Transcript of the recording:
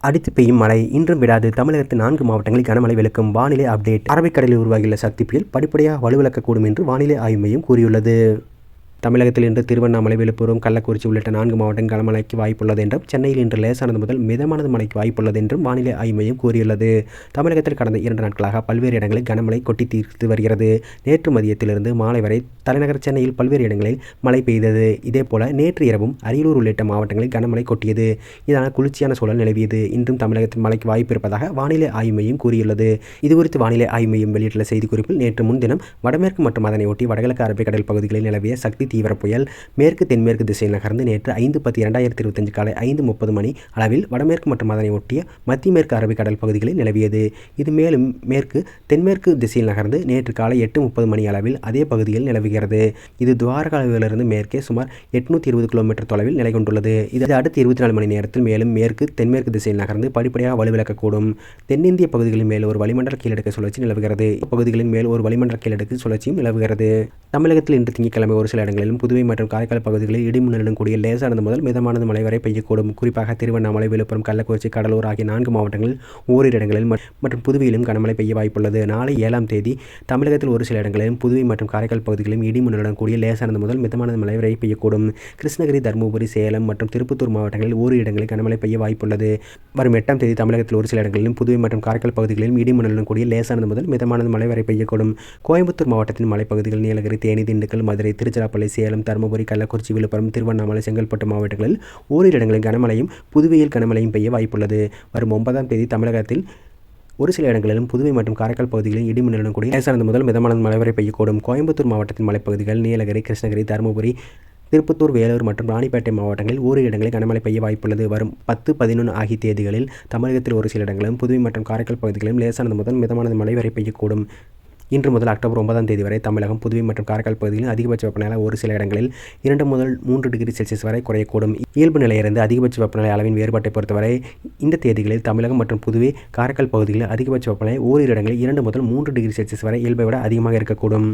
அடித்து பெய்யும் மழை இன்றும் விடாது. தமிழகத்தின் நான்கு மாவட்டங்களில் கனமழை விளக்கும் வானிலை அப்டேட். அரபிக்கடலில் உருவாகியுள்ள சக்தி புயல் படிப்படியாக வலுவிழக்கக்கூடும் என்று வானிலை ஆய்வு மையம் கூறியுள்ளது. தமிழகத்தில் இன்று திருவண்ணாமலை விழுப்புரம் கள்ளக்குறிச்சி உள்ளிட்ட நான்கு மாவட்டங்கள் கனமழைக்கு வாய்ப்புள்ளது என்றும் சென்னையில் இன்று லேசானது முதல் மிதமானது மழைக்கு வாய்ப்புள்ளது என்றும் வானிலை ஆய்வு மையம் கூறியுள்ளது. தமிழகத்தில் கடந்த இரண்டு நாட்களாக பல்வேறு இடங்களில் கனமழை கொட்டி தீர்த்து வருகிறது. நேற்று மதியத்திலிருந்து மாலை வரை தலைநகர் சென்னையில் பல்வேறு இடங்களில் மழை பெய்தது. இதேபோல நேற்று இரவும் அரியலூர் உள்ளிட்ட மாவட்டங்களில் கனமழை கொட்டியது. இதனால் குளிர்ச்சியான சூழல் நிலவியது. இன்றும் தமிழகத்தில் மழைக்கு வாய்ப்பு இருப்பதாக வானிலை ஆய்வு மையம் கூறியுள்ளது. இதுகுறித்து வானிலை ஆய்வு மையம் வெளியிட்டுள்ள செய்திக்குறிப்பில் நேற்று முன்தினம் வடமேற்கு மற்றும் அதனை ஒட்டி வடகிழக்கு அரபிக்கடல் பகுதிகளில் நிலவிய சக்தி தீவிர புயல் மேற்கு தென்மேற்கு திசையில் நகர்ந்து நேற்று ஐந்து பத்து இரண்டாயிரத்தி இருபத்தஞ்சு காலை ஐந்து முப்பது மணி அளவில் வடமேற்கு மற்றும் அதனை ஒட்டிய மத்திய மேற்கு அரபிக்கடல் பகுதிகளில் நிலவியது. இது மேலும் மேற்கு தென்மேற்கு திசையில் நகர்ந்து நேற்று காலை எட்டு முப்பது மணி அளவில் அதே பகுதியில் நிலவுகிறது. இது துவாரகாவிலிருந்து மேற்கே சுமார் எட்நூற்றி இருபது கிலோமீட்டர் தொலைவில் நிலை கொண்டுள்ளது. இது அடுத்த இருபத்தி நாலு மணி நேரத்தில் மேலும் மேற்கு தென்மேற்கு திசையில் நகர்ந்து படிப்படியாக வலுவிழக்கக்கூடும் தென்னிந்திய பகுதிகளின் மேல் ஒரு வளிமண்டல கீழடுக்கு சுழற்சி நிலவுகிறது. பகுதிகளின் மேல் ஒரு வளிமண்டல கீழடுக்கு சுழற்சியும் நிலவுகிறது. தமிழகத்தில் இன்று திங்கட்கிழமை ஒரு சில இடங்களிலும் புதுவை மற்றும் காரைக்கால் பகுதிகளில் இடிமுன்னலுடன் கூடிய லேசானது முதல் மிதமானது மழை வரை பெய்யக்கூடும். குறிப்பாக திருவண்ணாமலை விழுப்புரம் கள்ளக்குறிச்சி கடலூர் ஆகிய நான்கு மாவட்டங்களில் ஓரிரு இடங்களில் மற்றும் புதுவையிலும் கனமழை பெய்ய வாய்ப்புள்ளது. நாளை ஏழாம் தேதி தமிழகத்தில் ஒரு சில இடங்களிலும் புதுவை மற்றும் காரைக்கால் பகுதிகளிலும் இடிமுன்னலுடன் கூடிய லேசானது முதல் மிதமானது மழை வரை பெய்யக்கூடும். கிருஷ்ணகிரி தருமபுரி சேலம் மற்றும் திருப்பத்தூர் மாவட்டங்களில் ஓரிரு இடங்களில் கனமழை பெய்ய வாய்ப்புள்ளது. வரும் எட்டாம் தேதி தமிழகத்தில் ஒரு சில இடங்களிலும் புதுவை மற்றும் காரைக்கால் பகுதிகளிலும் இடிமுன்னலுடன் கூடிய லேசானது முதல் மிதமானது மழை வரை பெய்யக்கூடும். கோயம்புத்தூர் மாவட்டத்தின் மலைப்பகுதிகள் நீலகிரி தேனி திண்டுக்கல் மதுரை திருச்சிராப்பள்ளி சேலம் தருமபுரி கள்ளக்குறிச்சி விழுப்புரம் திருவண்ணாமலை செங்கல்பட்டு மாவட்டங்களில் ஓரிரு இடங்களில் கனமழையும் புதுவையில் கனமழையும் பெய்ய வாய்ப்புள்ளது. வரும் ஒன்பதாம் தேதி தமிழகத்தில் ஒரு சில இடங்களிலும் புதுவை மற்றும் காரைக்கால் பகுதிகளில் இடிமின்னலுடன் கூடிய லேசானது முதல் மிதமான மழை வரை பெய்யக்கூடும். கோயம்புத்தூர் மாவட்டத்தின் மலைப்பகுதிகள் நீலகிரி கிருஷ்ணகிரி தருமபுரி திருப்பத்தூர் வேலூர் மற்றும் ராணிப்பேட்டை மாவட்டங்களில் ஓரிரு இடங்களில் கனமழை பெய்ய வாய்ப்புள்ளது. வரும் பத்து பதினொன்று ஆகிய தேதிகளில் தமிழகத்தில் ஒரு சில இடங்களிலும் புதுவை மற்றும் காரைக்கால் பகுதிகளிலும் லேசானது முதல் மிதமானது மழை வரை பெய்யக்கூடும். இன்று முதல் அக்டோபர் ஒன்பதாம் தேதி வரை தமிழகம் புதுவை மற்றும் காரைக்கால் பகுதிகளில் அதிகபட்ச வெப்பநிலை ஒரு சில இடங்களில் இரண்டு முதல் மூன்று டிகிரி செல்சியஸ் வரை குறையக்கூடும். இயல்பு நிலையிலிருந்து அதிகபட்ச வெப்பநிலை அளவின் வேறுபாட்டை பொறுத்தவரை இந்த தேதிகளில் தமிழகம் மற்றும் புதுவை காரைக்கால் பகுதிகளில் அதிகபட்ச வெப்பநிலை ஓரிரு இடங்களில் இரண்டு முதல் மூன்று டிகிரி செல்சியஸ் வரை இயல்பை விட அதிகமாக இருக்கக்கூடும்.